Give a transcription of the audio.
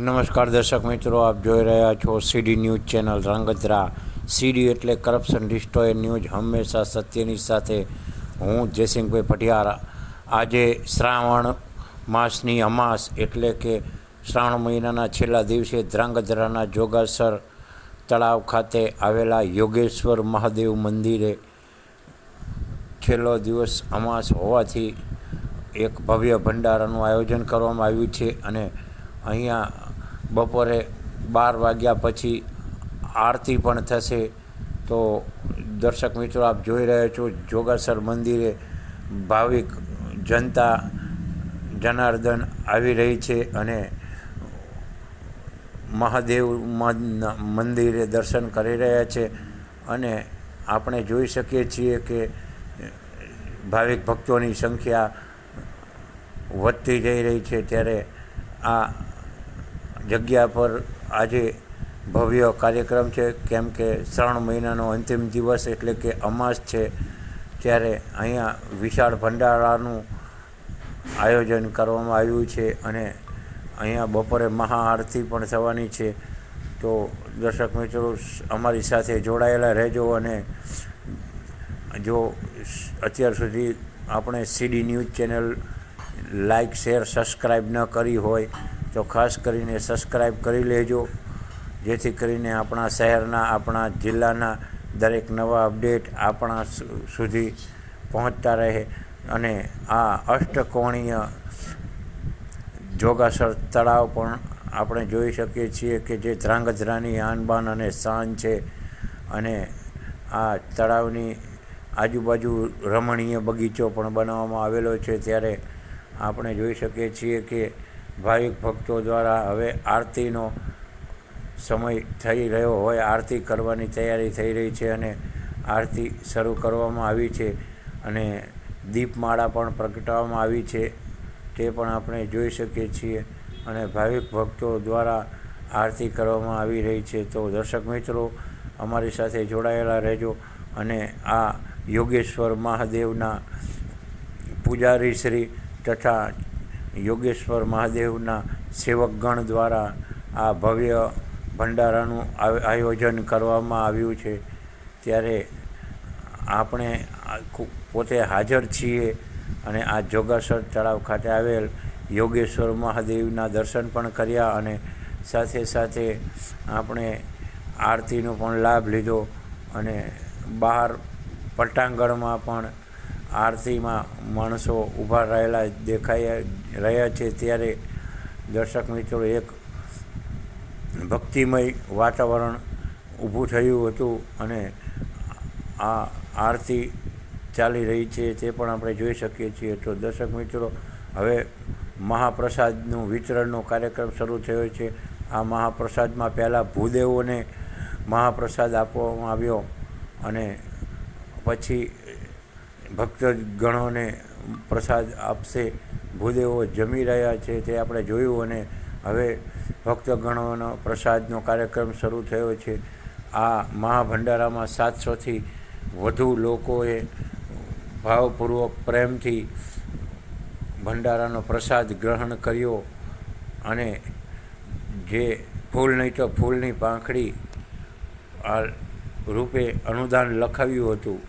નમસ્કાર દર્શક મિત્રો, આપ જોઈ રહ્યા છો સીડી ન્યૂઝ ચેનલ રાંગધ્રા. સીડી એટલે કરપ્શન ડિસ્ટ્રોય ન્યૂઝ હંમેશા સત્યની સાથે. હું જયસિંહભાઈ પઢિયાર. આજે શ્રાવણ માસની અમાસ એટલે કે શ્રાવણ મહિનાના છેલ્લા દિવસે ધ્રાંગધ્રાના જોગાસર તળાવ ખાતે આવેલા યોગેશ્વર મહાદેવ મંદિરે છેલ્લો દિવસ અમાસ હોવાથી એક ભવ્ય ભંડારાનું આયોજન કરવામાં આવ્યું છે અને અહીંયા બપોરે બાર વાગ્યા પછી આરતી પણ થશે. તો દર્શક મિત્રો, આપ જોઈ રહ્યા છો જોગાસર મંદિરે ભાવિક જનતા જનાર્દન આવી રહી છે અને મહાદેવ મંદિરે દર્શન કરી રહ્યા છે. અને આપણે જોઈ શકીએ છીએ કે ભાવિક ભક્તોની સંખ્યા વધતી જઈ રહી છે. ત્યારે આ જગ્યા પર આજે ભવ્ય કાર્યક્રમ છે. કેમ કે શ્રાવણ મહિનાનો અંતિમ દિવસ એટલે કે અમાસ છે, ત્યારે અહીંયા વિશાળ ભંડારાનું આયોજન કરવામાં આવ્યું છે અને અહીંયા બપોરે મહાઆરતી પણ થવાની છે. તો દર્શક મિત્રો, અમારી સાથે જોડાયેલા રહેજો અને જો અત્યાર સુધી આપણે CD news channel like, share, subscribe ન કરી હોય તો ખાસ કરીને સબસ્ક્રાઈબ કરી લેજો, જેથી કરીને આપણા શહેરના, આપણા જિલ્લાના દરેક નવા અપડેટ આપણા સુધી પહોંચતા રહે અને આ અષ્ટકોણીય જોગાસર તળાવ પણ આપણે જોઈ શકીએ છીએ કે જે ધ્રાંગધ્રાની આનબાન અને શાન છે અને આ તળાવની આજુબાજુ રમણીય બગીચો પણ બનાવવામાં આવેલો છે. ત્યારે આપણે જોઈ શકીએ છીએ કે ભાવિક ભક્તો દ્વારા હવે આરતીનો સમય થઈ રહ્યો હોય, આરતી કરવાની તૈયારી થઈ રહી છે અને આરતી શરૂ કરવામાં આવી છે અને દીપમાળા પણ પ્રગટાવવામાં આવી છે, તે પણ આપણે જોઈ શકીએ છીએ અને ભાવિક ભક્તો દ્વારા આરતી કરવામાં આવી રહી છે. તો દર્શક મિત્રો, અમારી સાથે જોડાયેલા રહેજો અને આ યોગેશ્વર મહાદેવના પૂજારી શ્રી તથા યોગેશ્વર મહાદેવના સેવકગણ દ્વારા આ ભવ્ય ભંડારાનું આયોજન કરવામાં આવ્યું છે. ત્યારે આપણે પોતે હાજર છીએ અને આ જોગાસર તળાવ ખાતે આવેલ યોગેશ્વર મહાદેવના દર્શન પણ કર્યા અને સાથે સાથે આપણે આરતીનો પણ લાભ લીધો અને બહાર પટાંગણમાં પણ આરતીમાં માણસો ઊભા રહેલા દેખાઈ રહ્યા છે ત્યારે દર્શક મિત્રો એક ભક્તિમય વાતાવરણ ઊભું થયું હતું અને આ આરતી ચાલી રહી છે તે પણ આપણે જોઈ શકીએ છીએ. તો દર્શક મિત્રો, હવે મહાપ્રસાદનું વિતરણનો કાર્યક્રમ શરૂ થયો છે. આ મહાપ્રસાદમાં પહેલાં ભૂદેવોને મહાપ્રસાદ આપવામાં આવ્યો અને પછી ભક્તગણોને પ્રસાદ આપશે. ભૂદેવો જમી રહ્યા છે તે આપણે જોયું અને હવે ભક્તગણોનો પ્રસાદનો કાર્યક્રમ શરૂ થયો છે. આ મહાભંડારામાં સાતસોથી વધુ લોકોએ ભાવપૂર્વક પ્રેમથી ભંડારાનો પ્રસાદ ગ્રહણ કર્યો અને જે ફૂલ નહીં તો ફૂલની પાંખડી આ રૂપે અનુદાન લખાવ્યું હતું.